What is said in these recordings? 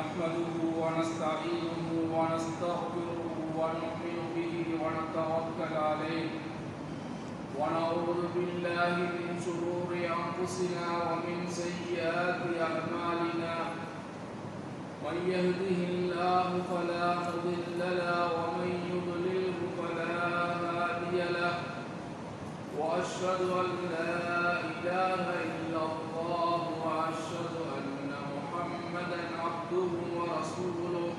نحمده ونستعينه ونستغفره ونؤمن به ونتوكل عليه. ونعوذ بالله من شرور أنفسنا ومن سيئات أعمالنا. من يهده الله فلا مضل له ومن يضلله فلا هادي له. وأشهد أن لا إله إلا الله وأشهد ان محمدا عبده ورسوله.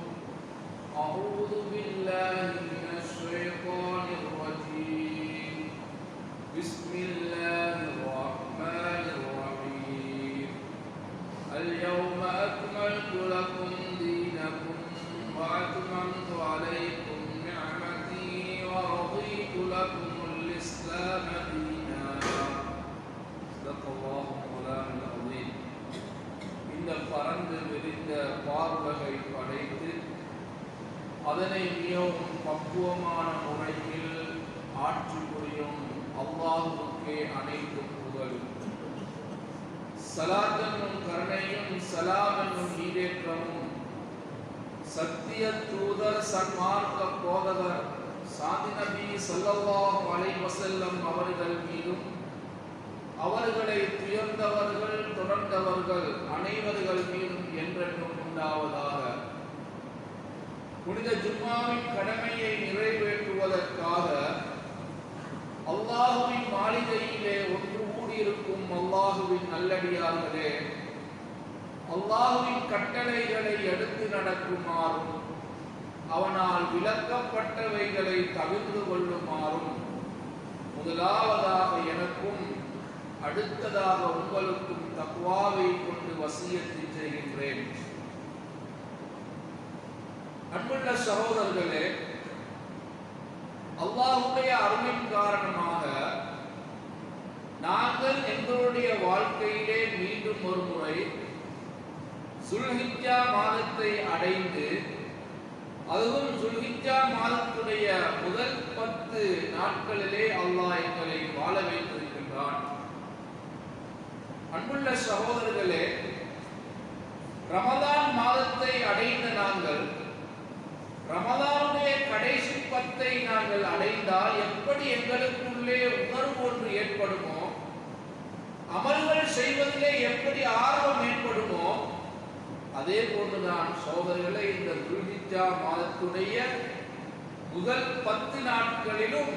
أعوذ بالله من الشيطان الرجيم. بسم الله الرحمن الرحيم. اليوم أكملت لكم دينكم وأتممت عليكم نعمتي ورضيت لكم الإسلام دينا. صدق الله مولانا பறந்து விரிந்த பார்வகை படைத்து அதனை மிகவும் பக்குவமான முறையில் ஆட்சி புரியும் அவ்வாவுக்கே அனைத்து புகழும் சலாத்தனும் கருணையும் சலாமென்னும் நீரேற்றமும் சத்திய தூதர் சன்மார்க்க போதகர் சாதி நபி சொல்லல்லாஹ் அலை வசல்லம் அவர்கள் மீதும் அவர்களை துயர்ந்தவர்கள் தொடர்ந்தவர்கள் அனைவர்கள் மீதும் என்றென்றும் உண்டாவதாக. புனித ஜும்மாவின் கடமையை நிறைவேற்றுவதற்காக அல்லாஹுவின் மாளிகையிலே ஒன்று கூடியிருக்கும் அல்லாஹுவின் நல்லடியார்களே அல்லாஹுவின் கட்டளைகளை எடுத்து நடக்குமாறும் அவனால் விளக்கப்பட்டவைகளை தவிர்த்து கொள்ளுமாறும் முதலாவதாக எனக்கும் அடுத்ததாக உங்களுக்கும் தக்குவாவை கொண்டு வசியத்தை செய்கின்றேன். அன்புள்ள சகோதரர்களே அல்லாஹுடைய அருளின் காரணமாக நாங்கள் எங்களுடைய வாழ்க்கையிலே மீண்டும் ஒரு முறை சுல்ஹிஜா மாதத்தை அடைந்து அதுவும் சுல்ஹிஜா மாதத்துடைய முதல் பத்து நாட்களிலே அல்லாஹ் எங்களை வாழ வைத்திருக்கின்றான். அன்புள்ள சகோதரர்களே ரமதான் மாதத்தை அடைந்த நாங்கள் ரமதானுடைய கடைசி பத்தை நாங்கள் அடைந்தால் எப்படி எங்களுக்குள்ளே உணர்வு ஒன்று ஏற்படுமோ அமல்கள் செய்வதிலே எப்படி ஆர்வம் ஏற்படுமோ அதே போன்றுதான் சோதரர்களை இந்த துல்கிஜா மாதத்துடைய முதல் பத்து நாட்களிலும்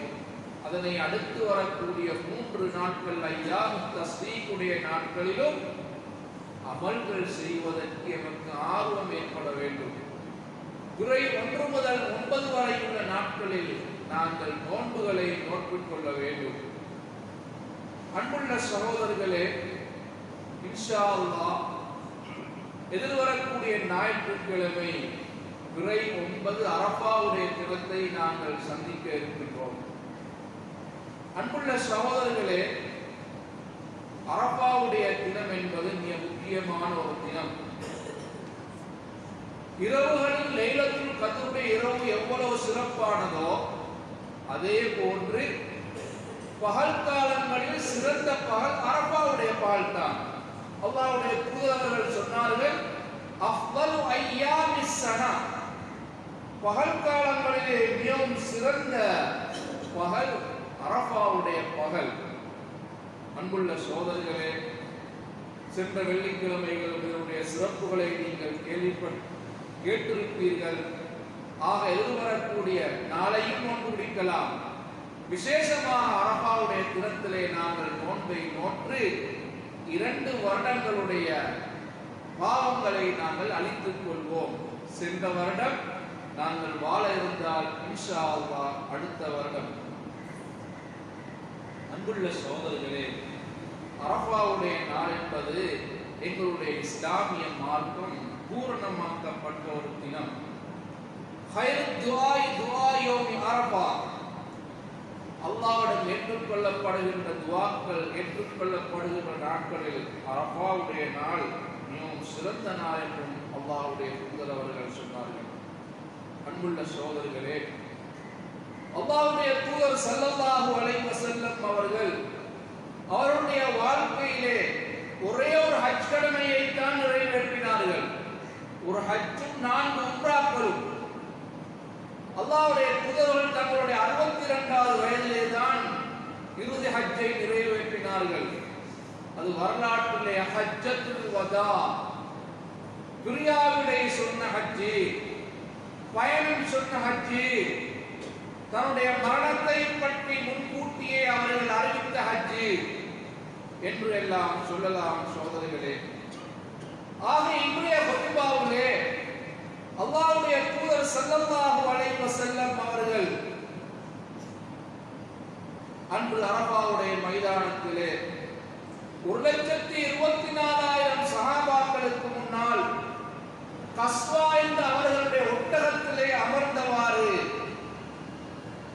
அதனை அடுத்து வரக்கூடிய மூன்று நாட்கள் ஐயா தஸ்ரீக்குடைய நாட்களிலும் அமல்கள் செய்வதற்கு எமக்கு ஆர்வம் ஏற்பட வேண்டும்? துறை ஒன்று முதல் ஒன்பது வரை உள்ள நாட்களில் நாங்கள் நோன்புகளை நோக்கிக் கொள்ள வேண்டும். அன்புள்ள சகோதரர்களே இன்ஷா எதிர்வரக்கூடிய ஞாயிற்றுக்கிழமை துறை ஒன்பது அரபாவுடைய தினத்தை நாங்கள் சந்திக்க இருக்கின்றோம். அன்புள்ள சகோதரர்களே அரப்பாவுடைய தினம் என்பது மிக முக்கியமான ஒரு தினம். இரவுகளில் லைலத்தில் கதருடைய இரவு எவ்வளவு சிறப்பானதோ அதே போன்று பகல் காலங்களில் சிறந்த பகல் அரப்பாவுடைய பகல் தான் அல்லாஹ்வுடைய தூதர்கள் சொன்னார்கள் அஃதலு ஐயாமி சனா. பகல் காலங்களிலே மிகவும் சிறந்த பகல் அரபாவுடைய பகல் அன்புள்ள சோதரிகளே சென்ற வெள்ளிக்கிழமைகள் இதனுடைய சிறப்புகளை நீங்கள் கேள்விப்பட் கேட்டிருப்பீர்கள். ஆக எதிர்வரக்கூடிய நாளையும் நோன்பு பிடிக்கலாம். விசேஷமாக அரபாவுடைய தினத்திலே நாங்கள் நோன்பை நோற்று இரண்டு வருடங்களுடைய பாவங்களை நாங்கள் அழித்துக் கொள்வோம். சென்ற வருடம் நாங்கள் வாழ இருந்தால் இன்ஷா அடுத்த வருடம். அன்புள்ள சோதரிகளே அரபாவுடைய நாள் என்பது எங்களுடைய இஸ்லாமிய மார்க்கம் பூரணமாக்கப்பட்ட ஒரு தினம். ஹைர் அரபா அல்லாஹ்விடம் ஏற்றுக்கொள்ளப்படுகின்ற துவாக்கள் ஏற்றுக்கொள்ளப்படுகின்ற நாட்களில் அரபாவுடைய நாள் மிகவும் சிறந்த நாள் என்றும் அல்லாவுடைய தூதர் அவர்கள் சொன்னார்கள். அன்புள்ள சோதர்களே அல்லாவுடைய தூதர் ஸல்லல்லாஹு அலைஹி வஸல்லம் அவர்கள் அவருடைய வாழ்க்கையிலே ஒரே ஒரு ஹஜ் கடமையை தான் நிறைவேற்றினார்கள். ஒரு ஹஜ்ஜும் நான்கு உம்ராக்களும். அல்லாவுடைய புதர்கள் தங்களுடைய அறுபத்தி இரண்டாவது வயதிலே தான் இறுதி ஹஜ்ஜை நிறைவேற்றினார்கள். அது வரலாற்றிலே ஹஜ்ஜத்துல் வதா. பிரியாவிடை சொன்ன ஹஜ்ஜி பயணம் சொன்ன ஹஜ்ஜி தன்னுடைய மரணத்தை பற்றி முன்கூட்டியே அவர்கள் அறிவித்த ஹஜ்ஜு என்று எல்லாம் சொல்லலாம் சோதரிகளே ஆக இன்றைய ஹுத்பாவிலே அல்லாஹ்வுடைய தூதர் செல்லமாக வளைவ செல்லம் அவர்கள் அன்று அரபாவுடைய மைதானத்திலே ஒரு லட்சத்தி இருபத்தி நாலாயிரம் சஹாபாக்களுக்கு முன்னால் கஸ்வா என்ற அவர்களுடைய ஒட்டகத்திலே அமர்ந்தவாறு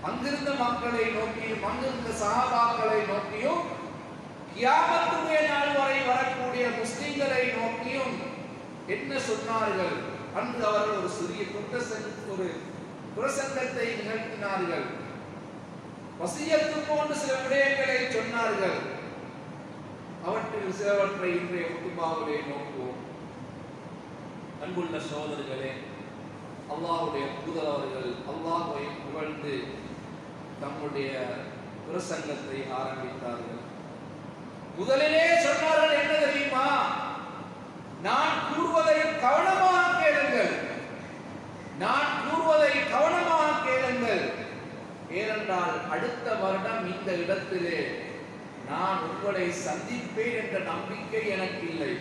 அங்கிருந்த மக்களை நோக்கியும் அங்கிருந்த சகாபாக்களை நோக்கியும் கியாமத்துடைய நாள் வரை வரக்கூடிய முஸ்லிம்களை நோக்கியும் என்ன சொன்னார்கள்? அன்று அவர்கள் ஒரு சிறிய குற்றசங்க ஒரு பிரசங்கத்தை நிகழ்த்தினார்கள். வசியத்து போன்று சில விடயங்களை சொன்னார்கள். அவற்றில் சிலவற்றை இன்றைய குத்துபாவிலே நோக்குவோம். அன்புள்ள சோதர்களே அல்லாஹுடைய தூதர் அவர்கள் புகழ்ந்து தம்முடைய பிரசங்கத்தை ஆரம்பித்தார்கள். முதலிலே சொன்னார்கள் என்ன தெரியுமா? நான் கூறுவதை கவனமாக கேளுங்கள். நான் கூறுவதை கவனமாக கேளுங்கள். ஏனென்றால் அடுத்த வருடம் இந்த இடத்திலே நான் உங்களை சந்திப்பேன் என்ற நம்பிக்கை எனக்கு இல்லை.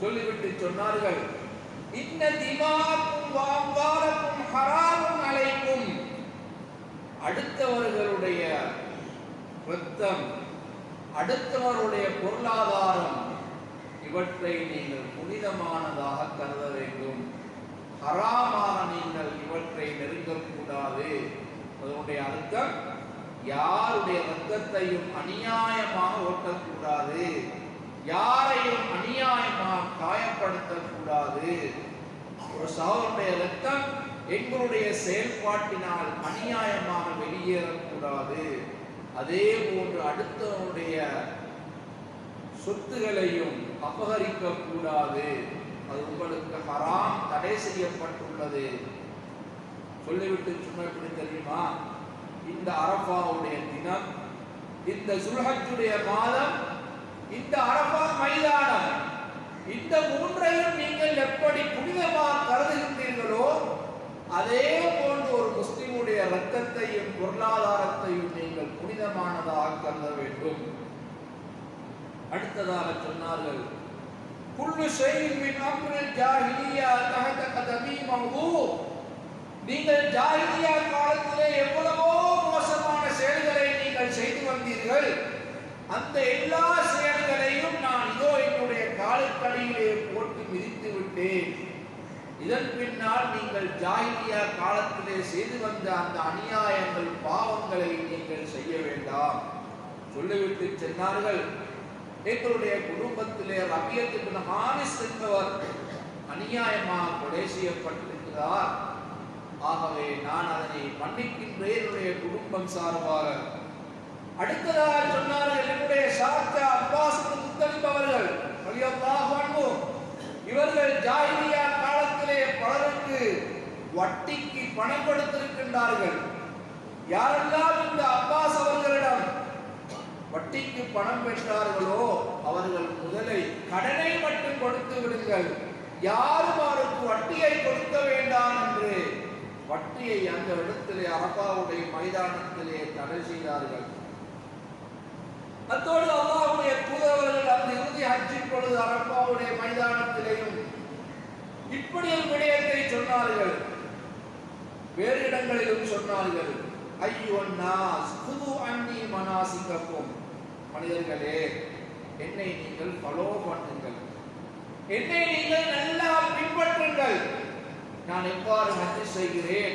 சொல்லிவிட்டு சொன்னார்கள். இன்ன திமாக்கும் வாம்பாரக்கும் ஹராமும் அடுத்தவர்களுடைய ரத்தம் அடுத்தவருடைய பொருளாதாரம் இவற்றை நீங்கள் புனிதமானதாக கருத வேண்டும். ஹராமான நீங்கள் இவற்றை நெருங்கக்கூடாது அதனுடைய அர்த்தம் யாருடைய ரத்தத்தையும் அநியாயமாக ஓட்டக்கூடாது. யாரையும் அநியாயமாக காயப்படுத்தக்கூடாது. ஒரு சகோதரனுடைய ரத்தம் எங்களுடைய செயல்பாட்டினால் அநியாயமாக வெளியேறக்கூடாது. அதே போன்று அடுத்தவனுடைய சொத்துகளையும் அபகரிக்க கூடாது அது உங்களுக்கு ஹராம் தடை செய்யப்பட்டுள்ளது. சொல்லிவிட்டு சொன்ன எப்படி தெரியுமா? இந்த அரபாவுடைய தினம் இந்த சுல்ஹஜுடைய மாதம் இந்த அரபா மைதானம் இந்த மூன்றையும் நீங்கள் எப்படி புனிதமாக கருதுகின்றீர்களோ அதே போன்று ஒரு முஸ்லிமுடைய ரத்தத்தையும் பொருளாதாரத்தையும் நீங்கள் புனிதமானதாக கருத வேண்டும். அடுத்ததாக சொன்னார்கள் குல்லு ஷைஇன் மின் அம்ரில் ஜாஹிலியா தஹத கதமி மவ்து நீங்கள் ஜாஹிலியா காலத்திலே எவ்வளவோ மோசமான செயல்களை நீங்கள் செய்து வந்தீர்கள். அந்த எல்லா செயல்களையும் நான் இதோ என்னுடைய காலுக்கடியிலே போட்டு மிதித்து விட்டேன். இதன் பின்னால் நீங்கள் ஜாகிரியா காலத்திலே செய்து வந்த அந்த அநியாயங்கள் பாவங்களை நீங்கள் செய்ய வேண்டாம். சொல்லிவிட்டு சென்றார்கள் எங்களுடைய குடும்பத்திலே ரபியத்துக்கு ஹானிஸ் என்பவர் அநியாயமாக கொலை செய்யப்பட்டிருக்கிறார். ஆகவே நான் அதனை மன்னிக்கின்றேன் என்னுடைய குடும்பம் சார்பாக. அடுத்ததாக சொன்னார்கள் என்னுடைய சாத்தா அப்பாஸ் இப்னு அவர்கள் இவர்கள் ஜாயிரியா காலத்திலே பலருக்கு வட்டிக்கு பணம் கொடுத்திருக்கின்றார்கள். யாரெல்லாம் இந்த அப்பாஸ் அவர்களிடம் வட்டிக்கு பணம் பெற்றார்களோ அவர்கள் முதலை கடனை மட்டும் கொடுத்து விடுங்கள். யாரும் அவருக்கு வட்டியை கொடுக்க வேண்டாம் என்று வட்டியை அந்த இடத்திலே அரபாவுடைய மைதானத்திலே தடை செய்தார்கள். அத்தோடு அல்லாஹ்வுடைய தூதவர்கள் அந்த இறுதி ஹஜ்ஜின் பொழுது அரப்பாவுடைய மைதானத்திலேயும் இப்படி ஒரு விடயத்தை சொன்னார்கள். வேறு இடங்களிலும் சொன்னார்கள். ஐயோன் நாஸ் புது அன்னி மனாசிகக்கும். மனிதர்களே என்னை நீங்கள் ஃபாலோ பண்ணுங்கள். என்னை நீங்கள் நல்லா பின்பற்றுங்கள். நான் எவ்வாறு ஹஜ் செய்கிறேன்?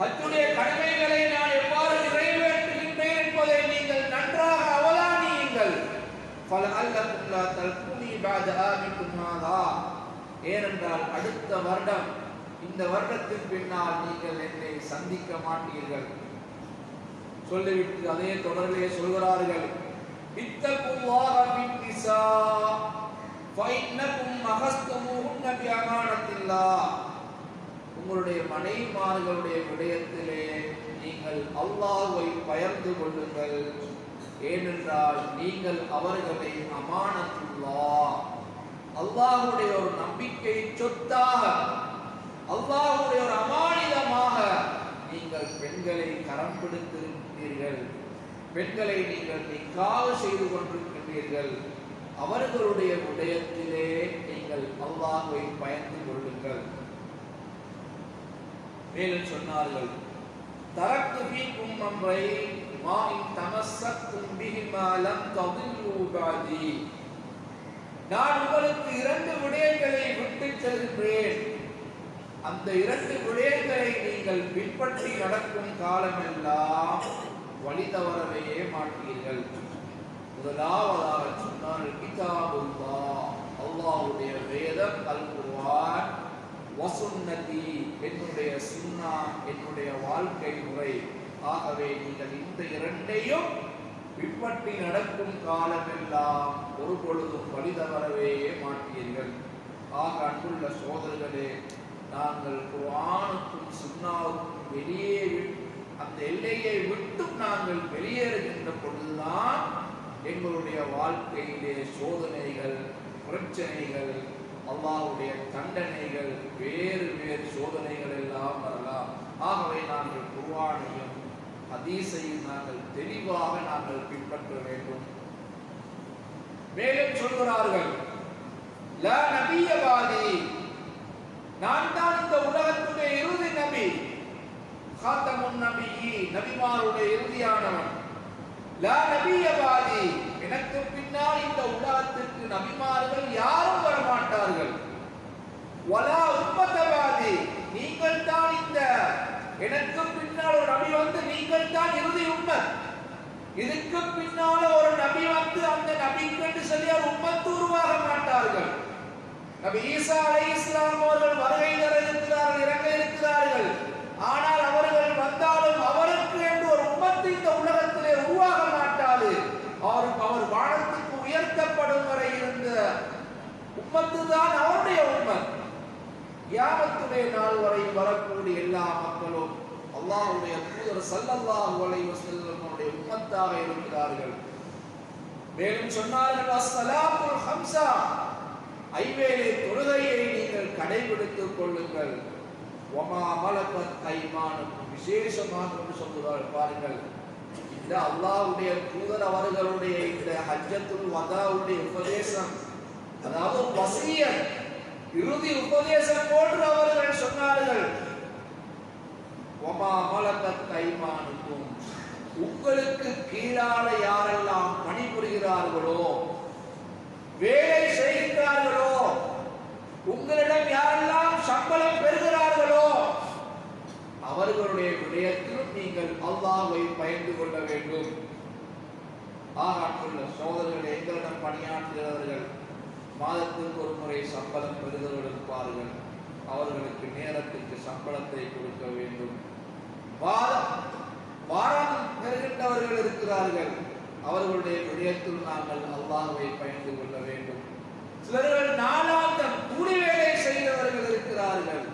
ஹஜ்ஜுடைய கடமைகளை நான் எவ்வாறு நிறைவேற்றுகின்றேன் என்பதை நீங்கள் நன்றாக பல لَا تَلْقُونِي بَعْدَ ஆமிக்கும் هَذَا ஏனென்றால் அடுத்த வருடம் இந்த வருடத்தின் பின்னால் நீங்கள் என்னை சந்திக்க மாட்டீர்கள். சொல்லிவிட்டு அதே தொடரிலே சொல்கிறார்கள் இத்தகுல்லாஹ பின் நிசா ஃபைன்னகும் அகஸ்துமுஹுன்ன பிஅமானத்தில்லாஹ் உங்களுடைய மனைவிமார்களுடைய விடயத்திலே நீங்கள் அல்லாஹ்வை பயந்து கொள்ளுங்கள். ஏனென்றால் நீங்கள் அவர்களை அமானத்துள்ளா. அல்லாஹுடைய ஒரு நம்பிக்கை சொத்தாக. அல்லாஹுடைய ஒரு அமானிதமாக நீங்கள் பெண்களை கரம் பிடித்திருக்கிறீர்கள். பெண்களை நீங்கள் நிக்காவு செய்து கொண்டிருக்கின்றீர்கள் அவர்களுடைய உடயத்திலே நீங்கள் அல்லாஹுவை பயந்து கொள்ளுங்கள். மேலும் சொன்னார்கள் தரக்கு ஃபீக்கும் அம்ரை மா இன் தமஸ்ஸக்தும் பிஹிமா லம் ததில்லு பாதி நான் உங்களுக்கு இரண்டு விடயங்களை விட்டுச் செல்கிறேன். அந்த இரண்டு விடயங்களை நீங்கள் பின்பற்றி நடக்கும் காலமெல்லாம் வழி தவறவே மாட்டீர்கள். முதலாவதாக சொன்னால் கிதாபுல்லா அல்லாஹ்வுடைய வேதம் அல் வசுன்னதி என்னுடைய சுண்ணா என்னுடைய வாழ்க்கை முறை. ஆகவே நீங்கள் இந்த இரண்டையும் பின்பற்றி நடக்கும் காலமெல்லாம் ஒரு பொழுதும் வழிதவரவே மாட்டீர்கள். ஆக அன்புள்ள சோதர்களே நாங்கள் குரானுக்கும் சுண்ணாவுக்கும் வெளியே அந்த எல்லையை விட்டு நாங்கள் வெளியேறுகின்ற பொழுதுதான் எங்களுடைய வாழ்க்கையிலே சோதனைகள் பிரச்சனைகள் அல்லாஹுடைய தண்டனைகள் வேறு வேறு சோதனைகள் எல்லாம் வரலாம். ஆகவே நாங்கள் குர்ஆனையும் ஹதீஸையும் நாங்கள் தெளிவாக நாங்கள் பின்பற்ற வேண்டும். மேலும் சொல்கிறார்கள் நபியவாதி நான் தான் இந்த உலகத்துடைய இறுதி நபி. காத்தமுன் நபி நபிமாருடைய இறுதியானவன். லா நபியவாதி எனக்கு பின்னால் இந்த உலகத்திற்கு நபிமார்கள் யாரும் வரமாட்டார்கள். வலா உம்மத்தவாதி நீங்கள் தான் இந்த எனக்கு பின்னால் ஒரு நபி வந்து நீங்கள் தான் இறுதி உண்மை இதுக்கு பின்னால ஒரு நபி வந்து அந்த நபிக்கு சொல்லி அவர் உம்மத்து உருவாக மாட்டார்கள். நபி ஈசா அலை இஸ்லாம் அவர்கள் வருகை தர இருக்கிறார்கள் இறங்க இருக்கிறார்கள் ஆனால் அவர்கள் வந்தாலும் அவருக்கு என்று ஒரு உம்மத்து இந்த உலகத்திலே உருவாக மாட்டாது அவர் அவர் வானத்துக்கு உயர்த்தப்படும் வரை இருந்த உம்மத்து தான் அவருடைய உம்மத் கியாமத்துடைய நாள் வரை வரக்கூடிய எல்லா மக்களும் அல்லாஹ்வுடைய தூதர் சல்லல்லாஹு அலைஹி வஸல்லம் அவருடைய உம்மத்தாக இருக்கிறார்கள். மேலும் சொன்னார்கள் அஸ்ஸலாத்துல் ஹம்சா ஐவேளை தொழுகையை நீங்கள் கடைபிடித்துக் கொள்ளுங்கள். ஒமா மலக்கத் ஐமானுக்கும் விசேஷமாக என்று சொல்கிறார்கள் பாருங்கள் இந்த அல்லாஹ்வுடைய தூதர் அவர்களுடைய இந்த ஹஜ்ஜத்துல் வதாவுடைய உபதேசம் அதாவது வசியன் இறுதி உபதேசம் போன்று அவர்கள் சொன்னார்கள். ஒமா மலக்கத் உங்களுக்கு கீழால யாரெல்லாம் பணிபுரிகிறார்களோ வேலை செய்கிறார்களோ உங்களிடம் யாரெல்லாம் சம்பளம் பெறுகிறார்களோ அவர்களுடைய விடயத்திலும் நீங்கள் அல்லாவை பயந்து கொள்ள வேண்டும். ஆக அங்குள்ள சோதரர்கள் எங்களிடம் பணியாற்றுகிறவர்கள் மாதத்திற்கு ஒரு முறை சம்பளம் பெறுதல் இருப்பார்கள் அவர்களுக்கு நேரத்திற்கு சம்பளத்தை கொடுக்க வேண்டும். வாரம் வாரம் பெறுகின்றவர்கள் இருக்கிறார்கள். அவர்களுடைய விடயத்தில் நாங்கள் அல்லாஹுவை பயந்து கொள்ள வேண்டும். சிலர்கள் நாளாந்தம் கூலி வேலை செய்தவர்கள் இருக்கிறார்கள்.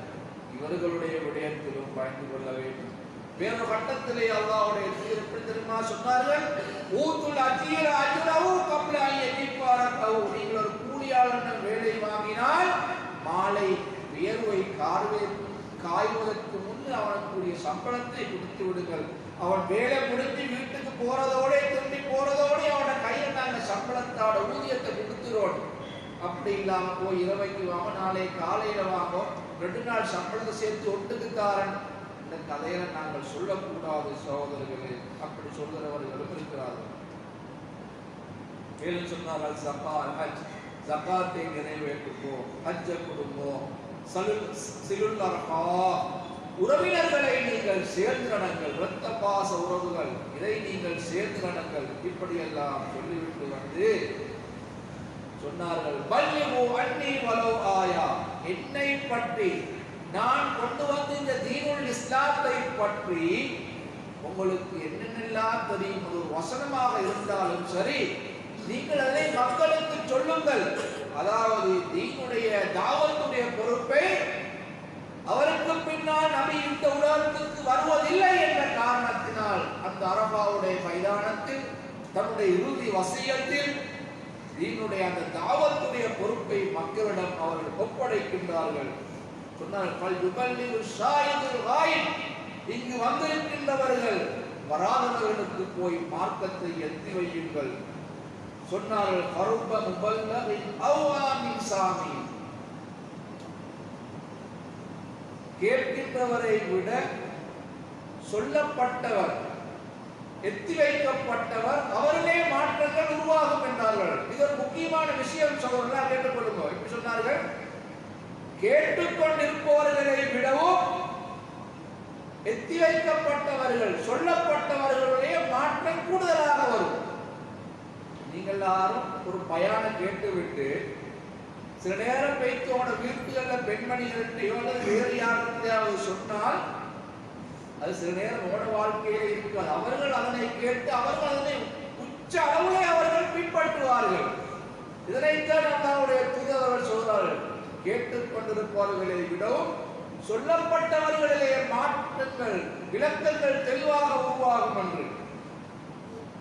இவர்களுடைய விடயத்திலும் பயந்து கொள்ள வேண்டும். வேறு கட்டத்திலே அல்லாஹ்வுடைய தீர்ப்பு தெரியுமா சொன்னார்கள்? ஊத்துல் அஜீர அஜ்ரஹு கப்ல அன் நீங்கள் ஒரு கூலியாளன் வேலை வாங்கினால் மாலை வியர்வை கார்வை காய்வதற்கு முன் அவனுக்குரிய சம்பளத்தை கொடுத்து விடுங்கள். அவன் வேலை முடிஞ்சு வீட்டுக்கு போறதோட திரும்பி போறதோட அவன கையில் நாங்கள் சம்பளத்தோட ஊதியத்தை கொடுத்துறோம். அப்படி இல்லாம போய் இரவைக்கு வாங்க நாளை காலையில வாங்க. ரெண்டு நாள் சம்பளத்தை சேர்த்து ஒட்டுக்குத்தாரன் இந்த கதையில நாங்கள் சொல்லக்கூடாது சகோதரர்களே. அப்படி சொல்கிறவர்கள் இருக்கிறார்கள். மேலும் சொன்னார்கள் சப்பா அல்ஹாஜ். ஜக்காத்தை நிறைவேற்றுக்கோ ஹஜ்ஜ குடும்பம். சலுல் உறவினர்களை நீங்கள் சேர்ந்து நடங்கள் இரத்த பாச உறவுகள். இதை நீங்கள் சேர்ந்து நடங்கள் இப்படியெல்லாம் சொல்லிவிட்டு வந்து சொன்னார்கள். பல்லிமு அன்னி வலோ ஆயா. என்னை பற்றி நான் கொண்டு வந்து இந்த தீனுல் இஸ்லாத்தை பற்றி உங்களுக்கு என்னென்னலாம் தெரியும்? ஒரு வசனமாக இருந்தாலும் சரி நீங்கள் அதை மக்களுக்கு சொல்லுங்கள். அதாவது தீனுடைய தாவத்துடைய பொறுப்பை அவருக்கு பின்னால் நபி இந்த உலகத்துக்கு வருவதில்லை என்ற காரணத்தினால் அந்த அரபாவுடைய மைதானத்தில் தன்னுடைய இறுதி வசியத்தில் தீனுடைய அந்த தாவத்துடைய பொறுப்பை மக்களிடம் அவர்கள் ஒப்படைக்கின்றார்கள். சொன்னார்கள் "பல் யுபல்லிகு ஷாஹிதுல் இங்கு வந்திருக்கின்றவர்கள் வராதவர்களுக்கு போய் மார்க்கத்தை எத்தி வையுங்கள். சொன்னார்கள் கருப்ப முபல்லகின் அவ்வாமின் சாமி. கேட்கின்றவரை விட சொல்லப்பட்டவர் எத்தி வைக்கப்பட்டவர் அவர்களே மாற்றங்கள் உருவாகும் என்றார்கள். இது ஒரு முக்கியமான விஷயம் சொல்றா கேட்டுக்கொள்ளுங்க எப்படி சொன்னார்கள் கேட்டுக்கொண்டிருப்பவர்களை விடவும் எத்தி வைக்கப்பட்டவர்கள் சொல்லப்பட்டவர்களுடைய மாற்றம் கூடுதலாக வரும். நீங்கள் எல்லாரும் ஒரு பயானை கேட்டுவிட்டு சில நேரம் வைத்தோட வீட்டுகள்ல பெண்மணிகள்கிட்டயோ அல்லது வேறு யாருக்கையாவது சொன்னால் அது சில நேரம் ஓட வாழ்க்கையிலே இருக்காது. அவர்கள் அதனை கேட்டு அவர்கள் அதனை உச்ச அளவிலே அவர்கள் பின்பற்றுவார்கள். இதனைத்தான் நம்மளுடைய தூதரவர் சொல்றார்கள். கேட்டுக்கொண்டிருப்பவர்களை விடவும் சொல்லப்பட்டவர்களிலே மாற்றங்கள் விளக்கங்கள் தெளிவாக உருவாகும் என்று.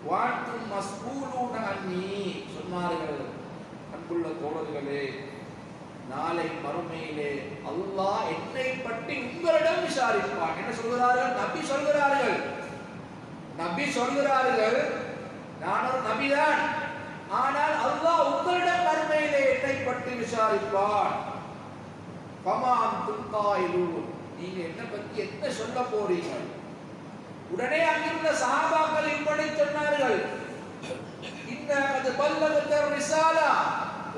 வாழ்த்தும் மஸ்கூலூன அண்ணி சொன்னார்கள் அன்புள்ள தோழர்களே. நாளை மறுமையிலே அல்லாஹ் என்னை பற்றி உங்களிடம் விசாரிப்பான். என்ன சொல்கிறார்கள்? நபி சொல்கிறார்கள். நபி சொல்கிறார்கள் நானும் நபிதான். ஆனால் அல்லாஹ் உங்களிடம் மறுமையிலே என்னை பற்றி விசாரிப்பான். பமாம் துன்காயிலு நீங்க என்ன பத்தி என்ன சொல்ல போறீங்க உடனே அங்கிருந்த சஹாபாக்கள் இப்படி சொன்னார்கள். இந்த அது பல்லவத்த ரிசாலா.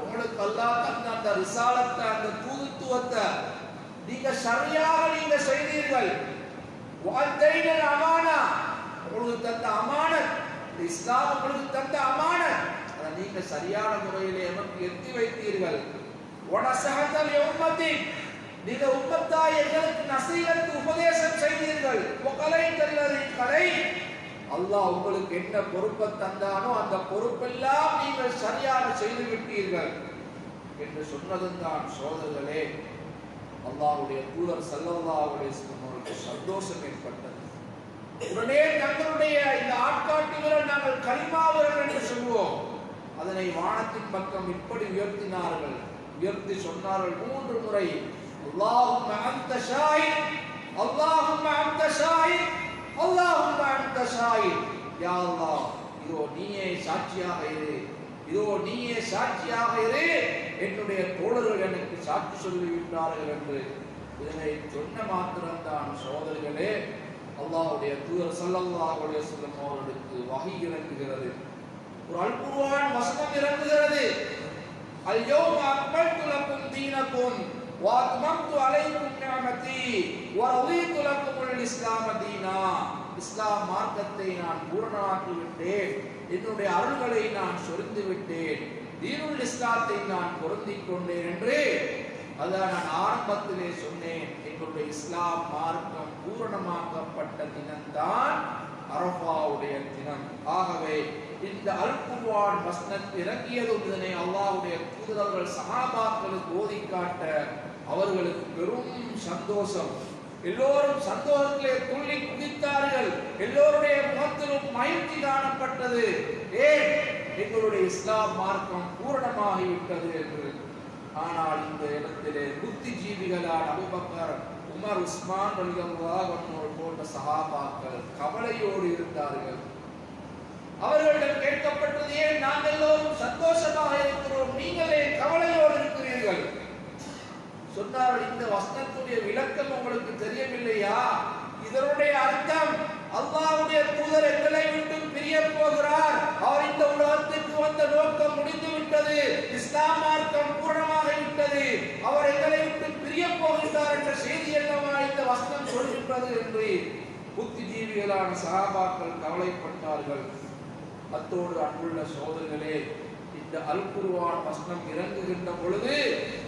உங்களுக்கு அல்லாஹ் தந்த அந்த ரிசாலத்தை அந்த தூதுத்துவத்தை நீங்க சரியாக நீங்க செய்தீர்கள். வாழ்த்தைகள் அமானா உங்களுக்கு தந்த அமானத் இஸ்லாம் உங்களுக்கு தந்த அமானத். அதை நீங்க சரியான முறையிலே எமக்கு எத்தி வைத்தீர்கள். உடசகத்தல் உம்மத்தி நீங்க உம்மத்தாய் எங்களுக்கு நசீகத்து உபதேசம் செய்தீர்கள். உங்களை தல்லரின் கலை. அல்லாஹ் உங்களுக்கு என்ன பொறுப்பை தந்தானோ அந்த பொறுப்பெல்லாம் நீங்கள் சரியாக செய்து விட்டீர்கள். என்று சொன்னதும் தான் சோதர்களே அல்லாவுடைய தூதர் ஸல்லல்லாஹு அலைஹி அவர்களுக்கு சந்தோஷம் ஏற்பட்டது. உடனே தங்களுடைய இந்த ஆட்காட்டிகளை நாங்கள் கரிமாவர்கள் என்று சொல்வோம் அதனை வானத்தின் பக்கம் இப்படி உயர்த்தினார்கள். உயர்த்தி சொன்னார்கள் மூன்று முறை அல்லாஹும்ம அன்த ஷாஹித் அல்லாஹும்ம அன்த ஷாஹித் அல்லாஹும்ம அன்த ஷாஹித் யா அல்லாஹ் இதோ நீயே சாட்சியாக இரு இதோ நீயே சாட்சியாக இரு என்னுடைய தோழர்கள் எனக்கு சாட்சி சொல்லிவிட்டார்கள் என்று இதனை சொன்ன மாத்திரம்தான் சோதர்களே அல்லாஹ்வுடைய தூதர் ஸல்லல்லாஹு அலைஹி வஸல்லம் அவர்களுக்கு வஹி இறங்குகிறது ஒரு அல்குர்ஆன் வசனம் இறங்குகிறது اليوم أكملت لكم دينكم وأتممت عليكم نعمتي ورضيت لكم الإسلام دينا இஸ்லாம் மார்க்கத்தை நான் பூரணமாக்கி விட்டேன் என்னுடைய அருள்களை நான் சொரிந்து விட்டேன் தீனுல் இஸ்லாத்தை நான் பொருந்திக் கொண்டேன் என்று அதான் நான் ஆரம்பத்திலே சொன்னேன் எங்களுடைய இஸ்லாம் மார்க்கம் பூரணமாக்கப்பட்ட தினம்தான் அரஃபாவுடைய தினம் ஆகவே இந்த அல் குர்ஆன் வசனத் இறங்கியதும் இதனை அல்லாஹ்வுடைய தூதர்கள் சஹாபாக்களுக்கு ஓதி காட்ட அவர்களுக்கு பெரும் சந்தோஷம். எல்லோரும் சந்தோஷத்திலே துள்ளி குதித்தார்கள். எல்லோருடைய முகத்திலும் மகிழ்ச்சி காணப்பட்டது. ஏன்? எங்களுடைய இஸ்லாம் மார்க்கம் பூரணமாகிவிட்டது என்று. ஆனால் இந்த இடத்திலே புத்திஜீவிகளான அபுபக்கர் உமர் உஸ்மான் ரலியல்லாஹு போன்ற சஹாபாக்கள் கவலையோடு இருந்தார்கள். அவர்களிடம் கேட்கப்பட்டது ஏன் நாங்கள் எல்லோரும் சந்தோஷமாக இருக்கிறோம்? நீங்களே கவலையோடு இருக்கிறீர்கள். சொன்னார்கள் இந்த வசனத்துடைய விளக்கம் உங்களுக்கு தெரியவில்லையா? இதனுடைய அர்த்தம் அல்லாவுடைய தூதர் எங்களை விட்டு பிரிய போகிறார். அவர் இந்த உலகத்துக்கு வந்த நோக்கம் முடிந்து விட்டது இஸ்லாம் மார்க்கம் பூரணமாக விட்டது அவர் எங்களை விட்டு பிரிய போகின்றார் என்ற செய்தி என்னவா இந்த வசனம் சொல்கின்றது என்று புத்திஜீவிகளான சகாபாக்கள் கவலைப்பட்டார்கள். அத்தோடு அன்புள்ள சோதர்களே இந்த அல் குர்ஆன் வசனம் இறங்குகின்ற பொழுது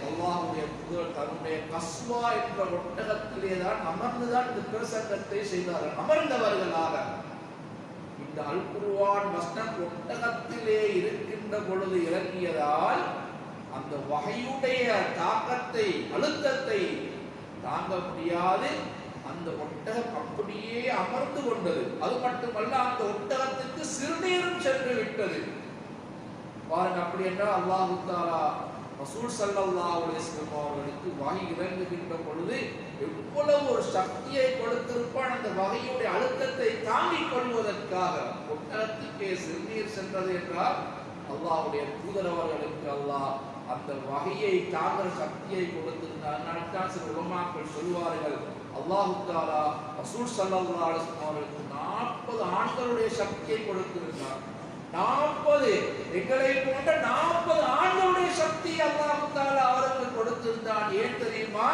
அல்லாஹுடைய புகழ் தன்னுடைய கஸ்வா என்ற ஒட்டகத்திலே தான் அமர்ந்துதான் இந்த பிரசங்கத்தை செய்தார்கள். அமர்ந்தவர்களாக இந்த அல் குர்ஆன் வசனம் ஒட்டகத்திலே இருக்கின்ற பொழுது இறங்கியதால் அந்த வகையுடைய தாக்கத்தை அழுத்தத்தை தாங்க முடியாது. அந்த ஒட்டகம் அப்படியே அமர்ந்து கொண்டது. அது மட்டுமல்ல அந்த ஒட்டகத்துக்கு சிறுநீரும் சென்று விட்டது. பாருங்க அப்படி என்றால் அல்லாஹு தாலா ரசூல் சல்லல்லா அலிஸ்லம் அவர்களுக்கு வகை இறங்குகின்ற பொழுது எவ்வளவு ஒரு சக்தியை கொடுத்திருப்பான் அந்த வகையுடைய அழுத்தத்தை தாங்கிக் கொள்வதற்காக. ஒட்டகத்துக்கே சிறுநீர் சென்றது என்றால் அல்லாவுடைய தூதர் அவர்களுக்கு அல்லாஹ் அந்த வகையை தாங்கிற சக்தியை கொடுத்திருந்தார். அதனால்தான் சில உலமாக்கள் சொல்வார்கள் அல்லாஹு தாலா ரசூல் சல்லல்லா அலிஸ்லம் அவர்களுக்கு நாற்பது ஆண்களுடைய சக்தியை கொடுத்திருந்தார். நாற்பது. எங்களை போன்ற நாற்பது ஆண்டுடைய சக்தி அல்லாஹால அவருக்கு கொடுத்திருந்தான். ஏன் தெரியுமா?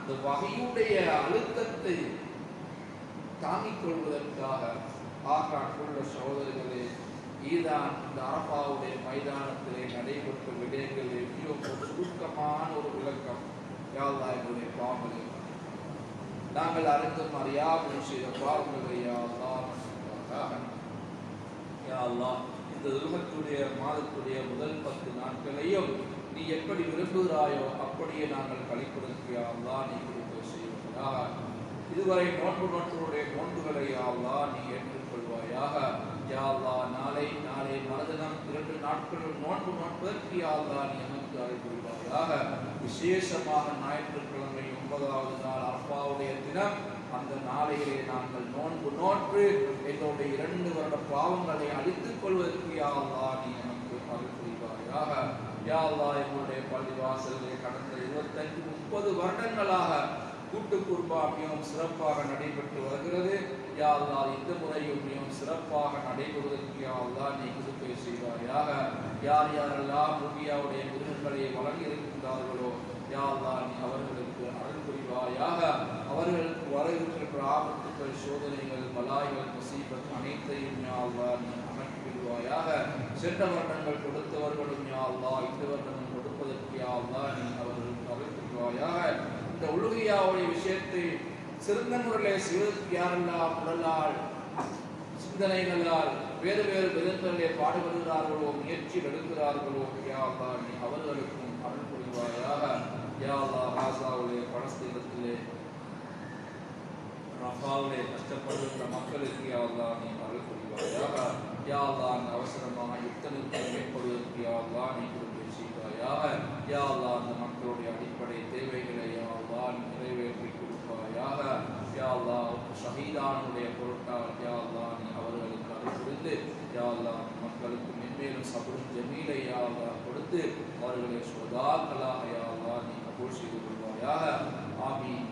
இந்த வகையுடைய அழுத்தத்தை தாங்கிக் கொள்வதற்காக ஆக்காட்டுள்ள சகோதரர்களே இதுதான் இந்த அரபாவுடைய மைதானத்திலே நடைபெற்ற விடயங்கள் மிகவும் ஒரு சுருக்கமான ஒரு விளக்கம். யாவதா எங்களுடைய பாம்பு நாங்கள் அறிந்தும் அறியாமல் செய்த பாவங்களை யாவதா யா இந்த துருகத்துடைய மாதத்துடைய முதல் பத்து நாட்களையும் நீ எப்படி விரும்புகிறாயோ அப்படியே நாங்கள் கழிப்பதற்கு யா நீ கொடுக்க செய்வதாக இதுவரை நோன்பு நோன்புடைய நோன்புகளை யா நீ ஏற்றுக்கொள்வாயாக. யா நாளை நாளை மனதினம் இரண்டு நாட்களும் நோன்பு நோன்பதற்கு யா நீ எனக்கு அருள் விசேஷமாக ஞாயிற்றுக்கிழமை ஒன்பதாவது நாள் அப்பாவுடைய தினம் அந்த நாளையிலே நாங்கள் நோன்பு நோற்று எங்களுடைய இரண்டு வருட பாவங்களை அழித்துக் கொள்வதற்கு யா நீ நமக்கு அருள் புரிவாயாக. யா எங்களுடைய பள்ளிவாசலிலே கடந்த இருபத்தஞ்சு முப்பது வருடங்களாக கூட்டு குர்பா சிறப்பாக நடைபெற்று வருகிறது. யா இந்த முறையும் மிகவும் சிறப்பாக நடைபெறுவதற்கு யா நீ கிருப்பை செய்வாயாக. யார் யாரெல்லாம் ருபியாவுடைய விருதுகளை வழங்கி இருக்கின்றார்களோ அல்லாஹ் நீ அவர்களுக்கு அருள் புரிவாயாக அவர்களுக்கு வர இருக்கின்ற ஆபத்துக்கள் சோதனைகள் பலாய்கள் முசீபத் அனைத்தையும் யா நீ அகற்றி விடுவாயாக சென்ற வருடங்கள் கொடுத்தவர்களும் யாழ்வா இந்த வருடமும் கொடுப்பதற்கு யாழ்வா நீ அவர்களுக்கு அருள் இந்த உலகையாவுடைய விஷயத்தை சிறந்த முறையில் செய்வதற்கு யாரெல்லாம் உடலால் சிந்தனைகளால் வேறு வேறு விதங்களிலே பாடுபடுகிறார்களோ முயற்சி எடுக்கிறார்களோ யாழ்வா நீ அவர்களுக்கும் அருள் புரிவாயாக. யாழ்வா அல்லாஹ் ராசாவுடைய பணஸ்தீனத்திலே ரஃபாவிலே கஷ்டப்படுகின்ற மக்களுக்கு யாவல்லா நீ அருள் புரிவாயாக யாவல்லா அந்த அவசரமாக யுத்தனுக்கு மேற்படுவதற்கு யாவல்லா நீ கொடுத்து செய்வாயாக யாவல்லா அந்த மக்களுடைய அடிப்படை தேவைகளை யாவல்லா நீ நிறைவேற்றி கொடுப்பாயாக யாவல்லா ஷஹீதானுடைய பொருட்டால் யாவல்லா நீ அவர்களுக்கு அருள் புரிந்து யாவல்லா மக்களுக்கு மென்மேலும் சபரும் ஜமீலை யாவல்லா கொடுத்து அவர்களை சுதாக்களாக யாவல்லா நீ கபூர் செய்து கொள்வாயாக ஆமீன்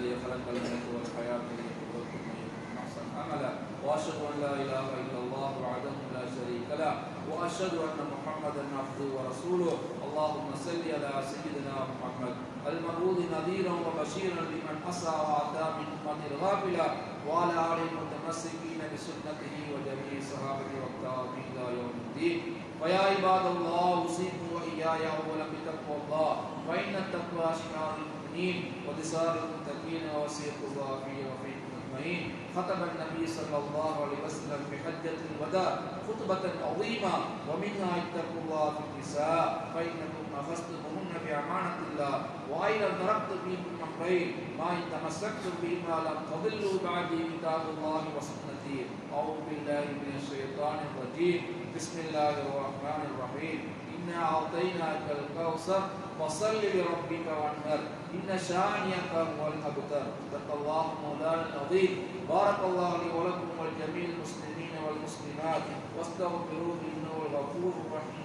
الذي خلق الموت والحياة ليبلوكم أيكم أحسن عملا. وأشهد أن لا إله إلا الله وحده لا شريك له. وأشهد أن محمدا عبده ورسوله. اللهم صل على سيدنا محمد المبعوث نذيرا وبشيرا لمن أسعى وأتى من أمة الغافلة. وعلى آله المتمسكين بسنته وجميع صحابته والتابعين إلى يوم الدين. ويا عباد الله أوصيكم وإياي أولا بتقوى الله. فإن التقوى شعار المؤمنين ولسان المتقين ووصية الله في وفيكم أجمعين. ختم النبي صلى الله عليه وسلم بحجة الوداع خطبة عظيمة ومنها اتقوا الله في النساء فإنكم أخذتموهن بأمانة الله وأيضا تركت فيكم أمرين ما إن تمسكتم بهما لم تضلوا بعدي كتاب الله وسنتي. أعوذ بالله من الشيطان الرجيم. بسم الله الرحمن الرحيم. إنا أعطيناك الكوثر فصل لربك وانهر. إن شانئك هو الأبتر. صدق الله مولانا العظيم. بارك الله لي ولكم ولجميع المسلمين والمسلمات. واستغفروه إنه الغفور الرحيم.